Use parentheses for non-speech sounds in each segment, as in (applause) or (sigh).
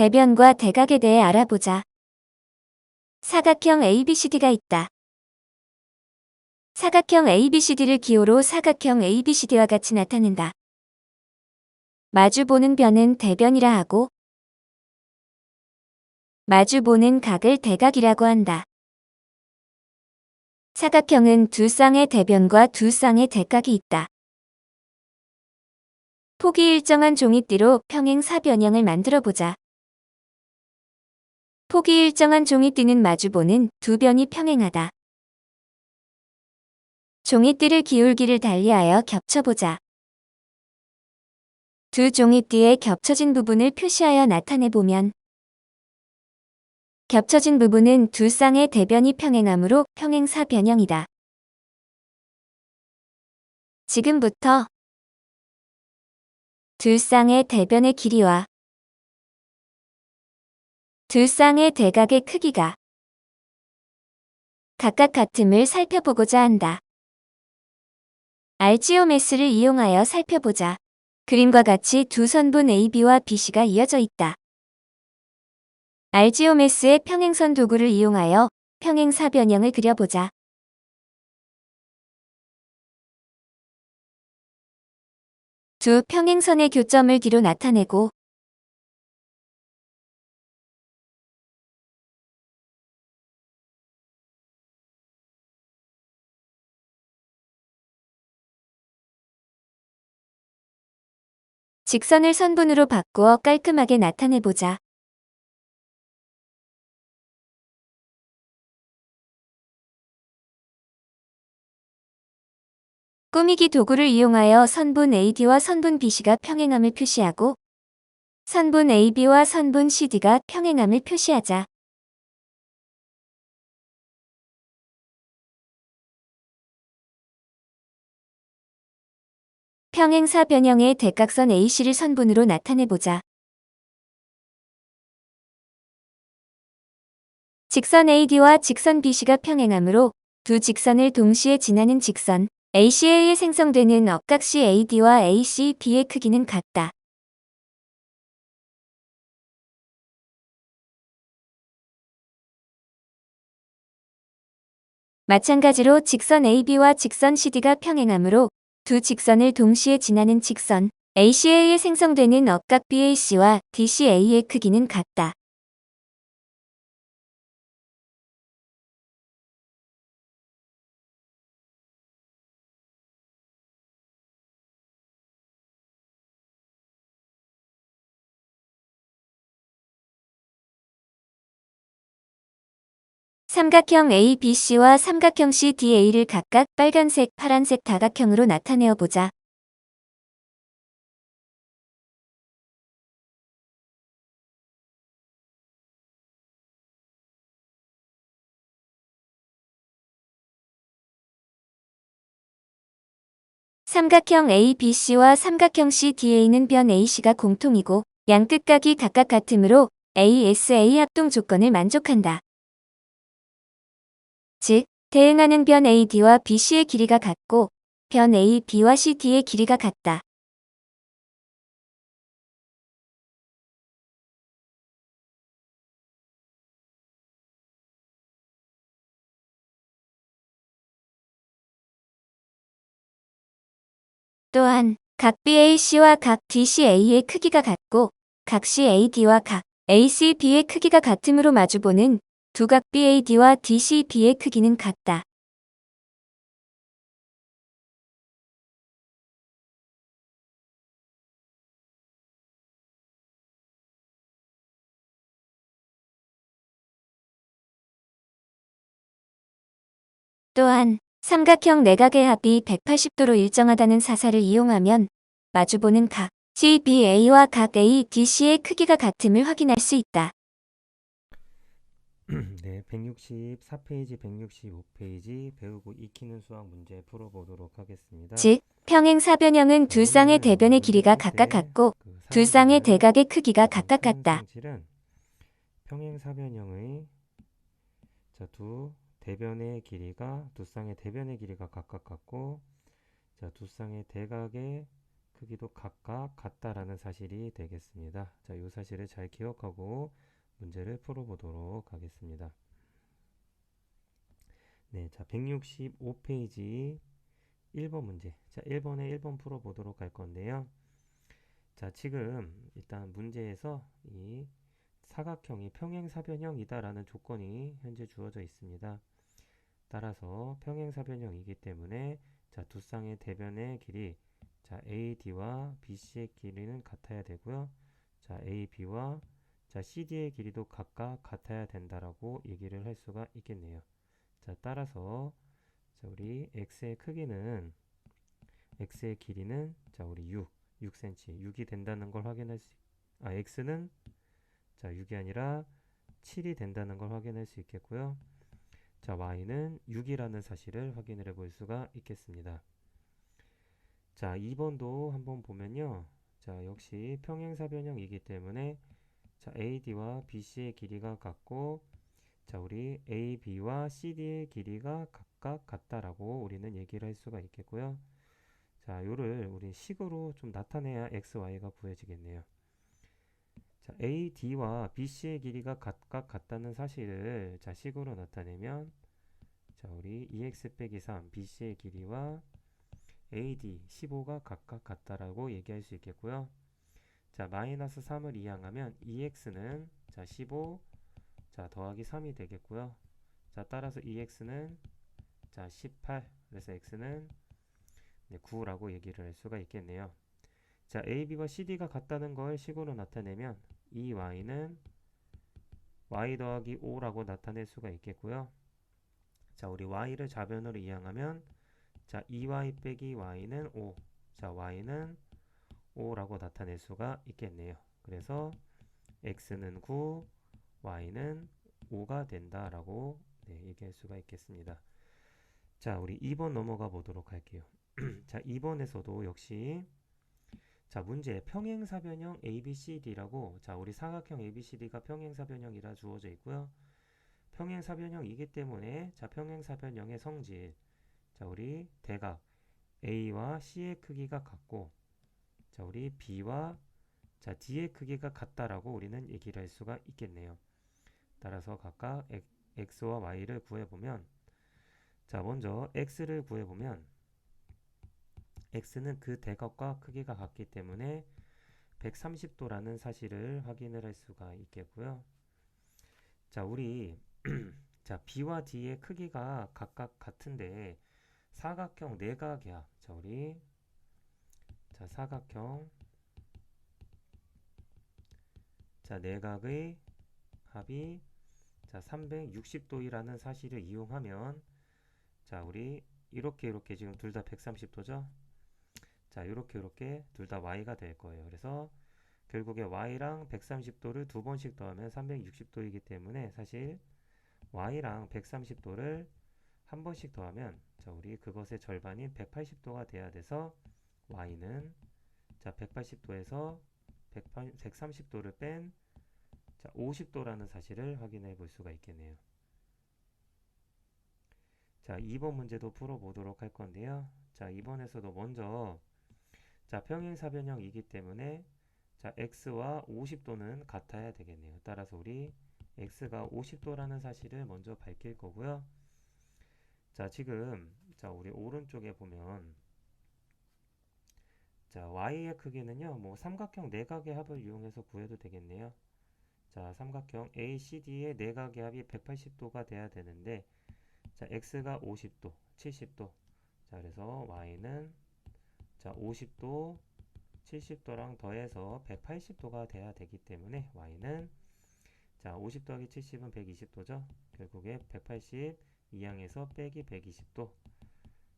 대변과 대각에 대해 알아보자. 사각형 ABCD가 있다. 사각형 ABCD를 기호로 사각형 ABCD와 같이 나타낸다. 마주보는 변은 대변이라 하고 마주보는 각을 대각이라고 한다. 사각형은 두 쌍의 대변과 두 쌍의 대각이 있다. 폭이 일정한 종이띠로 평행 사변형을 만들어 보자. 폭이 일정한 종이 띠는 마주보는 두 변이 평행하다. 종이띠를 기울기를 달리하여 겹쳐보자. 두 종이띠의 겹쳐진 부분을 표시하여 나타내보면 겹쳐진 부분은 두 쌍의 대변이 평행하므로 평행사 변형이다. 지금부터 두 쌍의 대변의 길이와 두 쌍의 대각의 크기가 각각 같음을 살펴보고자 한다. 알지오메스를 이용하여 살펴보자. 그림과 같이 두 선분 AB와 BC가 이어져 있다. 알지오메스의 평행선 도구를 이용하여 평행사 변형을 그려보자. 두 평행선의 교점을 D로 나타내고 직선을 선분으로 바꾸어 깔끔하게 나타내보자. 꾸미기 도구를 이용하여 선분 AD와 선분 BC가 평행함을 표시하고 선분 AB와 선분 CD가 평행함을 표시하자. 평행사 변형의 대각선 AC를 선분으로 나타내보자. 직선 AD와 직선 BC가 평행하므로 두 직선을 동시에 지나는 직선 AC에 의해 생성되는 억각시 AD와 ACB의 크기는 같다. 마찬가지로 직선 AB와 직선 CD가 평행하므로 두 직선을 동시에 지나는 직선 의해 생성되는 억각 BAC와 DCA의 크기는 같다. 삼각형 ABC와 삼각형 CDA를 각각 빨간색, 파란색 다각형으로 나타내어 보자. 삼각형 ABC와 삼각형 CDA는 변 AC가 공통이고 양 끝각이 각각 같으므로 ASA 합동 조건을 만족한다. 즉, 대응하는 변 AD와 BC의 길이가 같고 변 A, B와 CD의 길이가 같다. 또한 각 BAC와 각 DCA의 크기가 같고 각 CAD와 각 ACB의 크기가 같으므로 마주보는 두각 BAD와 DCB의 크기는 같다. 또한 삼각형 내각의 합이 180도로 일정하다는 사사를 이용하면 마주보는 각 CBA와 각 ADC의 크기가 같음을 확인할 수 있다. (clears throat) 네, 164페이지, 165페이지 배우고 익히는 수학 문제 풀어보도록 하겠습니다. 즉, 평행사변형은 두 쌍의 대변의 길이가 풀 각각 때 같고 그두 쌍의 대각의 크기가 각각 같다. 평행사변형의 자, 두 대변의 길이가 두 쌍의 대변의 길이가 각각 같고 자, 두 쌍의 대각의 크기도 각각 같다라는 사실이 되겠습니다. 자, 이 사실을 잘 기억하고 문제를 풀어보도록 하겠습니다. 네, 자, 165페이지 1번 문제. 자, 1번에 1번 풀어보도록 할 건데요. 자, 지금 일단 문제에서 이 사각형이 평행사변형이다라는 조건이 현재 주어져 있습니다. 따라서 평행사변형이기 때문에 자, 두 쌍의 대변의 길이 자, AD와 BC의 길이는 같아야 되고요. 자, AB와 자, CD의 길이도 각각 같아야 된다라고 얘기를 할 수가 있겠네요. 자, 따라서 자, 우리 x의 크기는 x의 길이는 자, 우리 6, 6cm, 6이 된다는 걸 확인할 수 아, x는 자, 6이 아니라 7이 된다는 걸 확인할 수 있겠고요. 자, y는 6이라는 사실을 확인을 해 볼 수가 있겠습니다. 자, 2번도 한번 보면요. 자, 역시 평행사변형이기 때문에 자, AD와 BC의 길이가 같고 자, 우리 AB와 CD의 길이가 각각 같다라고 우리는 얘기를 할 수가 있겠고요. 자, 요를 우리 식으로 좀 나타내야 X, Y가 구해지겠네요. 자, AD와 BC의 길이가 각각 같다는 사실을 자, 식으로 나타내면 자, 우리 2x 빼기 3, BC의 길이와 AD 15가 각각 같다라고 얘기할 수 있겠고요. 자, 마이너스 3을 이항하면 2x는 자, 15 자, 더하기 3이 되겠고요. 자, 따라서 2x는 자, 18. 그래서 x는 네, 9라고 얘기를 할 수가 있겠네요. 자, AB와 CD가 같다는 걸 식으로 나타내면 이 y는 y 더하기 5라고 나타낼 수가 있겠고요. 자, 우리 y를 좌변으로 이항하면 자, 2y 빼기 y는 5. 자, y는 5라고 나타낼 수가 있겠네요. 그래서 x는 9, y는 5가 된다라고 네, 얘기할 수가 있겠습니다. 자, 우리 2번 넘어가 보도록 할게요. (clears throat) 자, 2번에서도 역시 자, 문제 평행사 변형 ABCD라고 자, 우리 사각형 ABCD가 평행사 변형이라 주어져 있고요. 평행사 변형이기 때문에 자, 평행사 변형의 성질 자, 우리 대각 A와 C의 크기가 같고 자, 우리 B와 자, D의 크기가 같다라고 우리는 얘기를 할 수가 있겠네요. 따라서 각각 x와 y를 구해보면 자 먼저 x를 구해보면 x는 그 대각과 크기가 같기 때문에 130도라는 사실을 확인을 할 수가 있겠고요. 자 우리 (clears throat) 자 b와 d의 크기가 각각 같은데 사각형 내각의 합. 자 우리 자 사각형. 자 내각의 합이 자 360도이라는 사실을 이용하면 자 우리 이렇게 이렇게 지금 둘 다 130도죠? 자 이렇게 이렇게 둘 다 y가 될 거예요. 그래서 결국에 y랑 130도를 두 번씩 더하면 360도이기 때문에 사실 y랑 130도를 한 번씩 더하면 자 우리 그것의 절반인 180도가 돼야 돼서 y는 자 180도에서 130도를 뺀 자, 50도라는 사실을 확인해 볼 수가 있겠네요. 자, 2번 문제도 풀어보도록 할 건데요. 자, 2번에서도 먼저 자, 평행사변형이기 때문에 자, x와 50도는 같아야 되겠네요. 따라서 우리 x가 50도라는 사실을 먼저 밝힐 거고요. 자, 지금 자, 우리 오른쪽에 보면 자, y의 크기는요. 뭐 삼각형 내각의 합을 이용해서 구해도 되겠네요. 자, 삼각형 ACD의 내각의 합이 180도가 돼야 되는데 자, x가 50도, 70도. 자, 그래서 y는 자, 50도, 70도랑 더해서 180도가 돼야 되기 때문에 y는 자, 50 더하기 70은 120도죠. 결국에 180 이항에서 빼기 120도.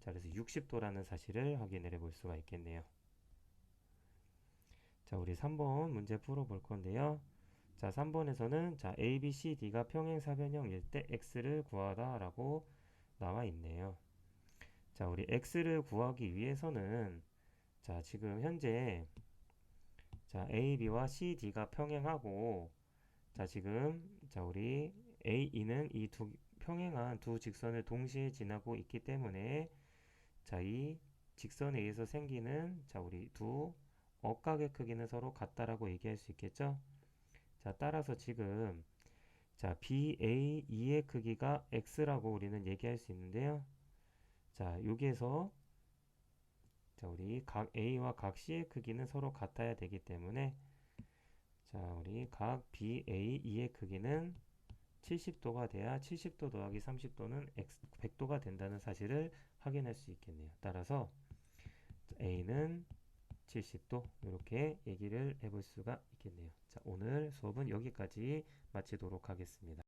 자, 그래서 60도라는 사실을 확인을 해볼 수가 있겠네요. 자, 우리 3번 문제 풀어 볼 건데요. 자, 3번에서는 자, A, B, C, D가 평행사변형일 때 x를 구하다 라고 나와 있네요. 자, 우리 x를 구하기 위해서는 자, 지금 현재 자, A, B와 C, D가 평행하고 자, 지금 자, 우리 A, E는 이 두 평행한 두 직선을 동시에 지나고 있기 때문에 자, 이 직선에 의해서 생기는 자 우리 두 억각의 크기는 서로 같다라고 얘기할 수 있겠죠? 자 따라서 지금 자 BA2의 크기가 x라고 우리는 얘기할 수 있는데요. 자 여기에서 자 우리 각 A와 각 C의 크기는 서로 같아야 되기 때문에 자 우리 각 BA2의 크기는 70도가 돼야 70도 더하기 30도는 x 100도가 된다는 사실을 확인할 수 있겠네요. 따라서 A는 70도 이렇게 얘기를 해볼 수가 있겠네요. 자, 오늘 수업은 여기까지 마치도록 하겠습니다.